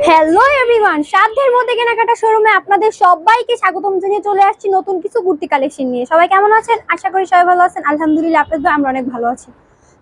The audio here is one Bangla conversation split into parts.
হ্যালো এভরিওয়ান সাধ্যের মধ্যে কেনাকাটা শোরুমে আপনাদের সবাইকে স্বাগতম জানিয়ে চলে আসছি নতুন কিছু কুর্তি কালেকশন নিয়ে। সবাই কেমন আছেন? আশা করি সবাই ভালো আছেন। আলহামদুলিল্লাহ, আপনাদের আমরা অনেক ভালো আছি।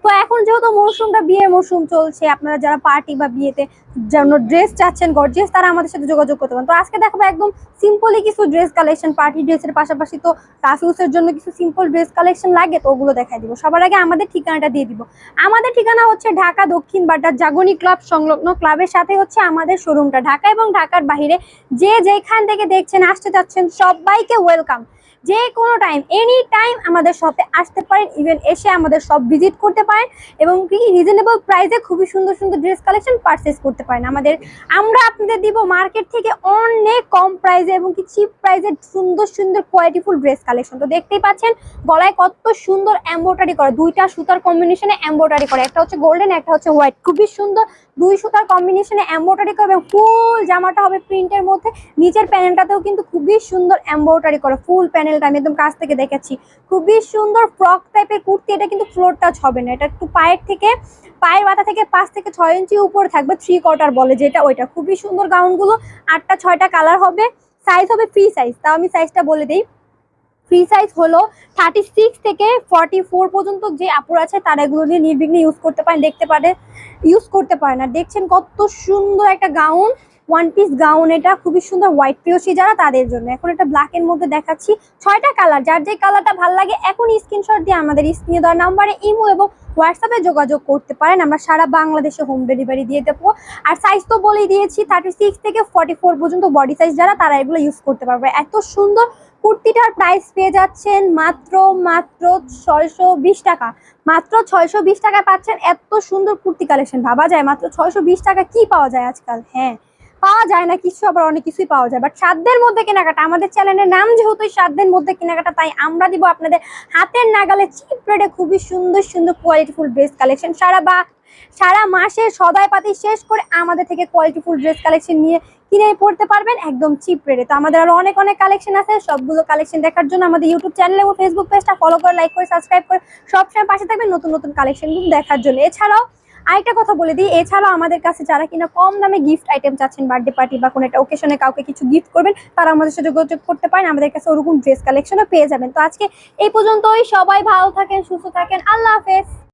তো এখন যেহেতু মৌসুমটা বিয়ের মৌসুম চলছে, আপনারা যারা পার্টি বা বিয়েতে যেন ড্রেস চাচ্ছেন গর্জিয়াস তারা আমাদের সাথে যোগাযোগ করতে পারেন। তো আজকে দেখাবো একদম সিম্পলি কিছু ড্রেস কালেকশন পার্টি ড্রেসের পাশাপাশি তো রাফিউসের জন্য কিছু সিম্পল ড্রেস কালেকশন লাগে, তো ওগুলো দেখাই দিব। সবার আগে আমাদের ঠিকানাটা দিয়ে দিব। আমাদের ঠিকানা হচ্ছে ঢাকা দক্ষিণ বাড্ডার জাগনি ক্লাব, সংলগ্ন ক্লাবের সাথে হচ্ছে আমাদের শোরুমটা ঢাকা এবং ঢাকার বাইরে যে যেখান থেকে দেখছেন, আসতে চাচ্ছেন, সবাইকে ওয়েলকাম যে কোনো টাইম এনি টাইম আমাদের শপে আসতে পারেন ইভেন এসে আমাদের শপ ভিজিট করতে পারেন এবং কি রিজনেবল প্রাইসে খুবই সুন্দর সুন্দর ড্রেস কালেকশন পারচেস করতে পারেন। আমাদের, আমরা আপনাদের দিব মার্কেট থেকে অনেক কম প্রাইসে এবং কি চিপ প্রাইসে সুন্দর সুন্দর কোয়ালিটিফুল ড্রেস কালেকশন তো দেখতেই পাচ্ছেন, গলায় কত সুন্দর এম্ব্রয়ডারি করা। দুইটা সুতার কম্বিনেশনে এম্ব্রয়ডারি করা। একটা হচ্ছে গোল্ডেন একটা হচ্ছে হোয়াইট খুবই সুন্দর দুই সুতার কম্বিনেশনে এম্ব্রয়ডারি করা এবং ফুল জামাটা হবে প্রিন্টের মধ্যে। নিচের প্যানেলটাতেও কিন্তু খুবই সুন্দর এম্ব্রয়ডারি করা। ফুল প্যানেলটা আমি একদম কাছ থেকে দেখেছি খুবই সুন্দর ফ্রক টাইপের কুর্তি, এটা কিন্তু ফ্লোর টাচ হবে না। এটা একটু পায়ের থেকে, পায়ের মাথা থেকে পাঁচ থেকে ছয় ইঞ্চি উপরে থাকবে থ্রি কোয়ার্টার বলে যেটা ওইটা। খুবই সুন্দর গাউনগুলো, আটটা, ছয়টা কালার হবে। সাইজ হবে ফ্রি সাইজ তাও আমি সাইজটা বলে দিই। ফ্রি সাইজ হলো থার্টি সিক্স থেকে ফর্টি ফোর পর্যন্ত যে আপুর আছে, তারা এগুলো নিয়ে নির্বিঘ্নে ইউজ করতে পারেন, দেখতে পারে ইউজ করতে পারেন। আর দেখছেন কত সুন্দর একটা গাউন ওয়ান পিস গাউন এটা খুবই সুন্দর হোয়াইট প্রিয়সী যারা, তাদের জন্য। এখন এটা ব্ল্যাক এর মধ্যে দেখাচ্ছি। ছয়টা কালার যার যে কালারটা ভালো লাগে এখন স্ক্রিনশট দিয়ে আমাদের স্ক্রিনে দেওয়ার নাম্বারে ইমো এবং হোয়াটসঅ্যাপে যোগাযোগ করতে পারেন। আমরা সারা বাংলাদেশে হোম ডেলিভারি দিয়ে দেবো। আর সাইজ তো বলেই দিয়েছি থার্টি সিক্স থেকে ফর্টি ফোর পর্যন্ত বডি সাইজ যারা, তারা এগুলো ইউজ করতে পারবে। এত সুন্দর কুর্তিটার প্রাইস পেয়ে যাচ্ছেন মাত্র মাত্র ছয়শো বিশ টাকা। মাত্র ছয়শো বিশ টাকায় পাচ্ছেন এত সুন্দর কুর্তি কালেকশন ভাবা যায় মাত্র ছয়শো বিশ টাকা কি পাওয়া যায় আজকাল? হ্যাঁ। পাওয়া যায় না, কিছু আবার অনেক কিছুই পাওয়া যায়। বাট সাধ্যের মধ্যে কেনাকাটা, আমাদের চ্যানেলের নাম যেহেতু সাধ্যের মধ্যে কেনাকাটা, তাই আমরা দিব আপনাদের হাতের নাগালে চিপ রেটে খুবই সুন্দর সুন্দর কোয়ালিটিফুল ড্রেস কালেকশন সারা বা, সারা মাসে সদাই পাতি শেষ করে আমাদের থেকে কোয়ালিটিফুল ড্রেস কালেকশন নিয়ে কিনে পড়তে পারবেন একদম চিপ রেটে তো আমাদের আরও অনেক অনেক কালেকশন আছে, সবগুলো কালেকশন দেখার জন্য আমাদের ইউটিউব চ্যানেল এবং ফেসবুক পেজটা ফলো করে লাইক করে সাবস্ক্রাইব করে সবসময় পাশে থাকবেন নতুন নতুন কালেকশনগুলো দেখার জন্য। এছাড়াও আরেকটা কথা বলে দিই, এছাড়াও আমাদের কাছে যারা কিনা কম দামে গিফট আইটেম চাচ্ছেন বার্থডে পার্টি বা কোনো একটা ওকেশনে কাউকে কিছু গিফট করবেন, তারা আমাদের সাথে যোগাযোগ করতে পারেন, আমাদের কাছে ওরকম ড্রেস কালেকশনও পেয়ে যাবেন। তো আজকে এই পর্যন্তই, সবাই ভালো থাকেন, সুস্থ থাকেন, আল্লাহ হাফেজ।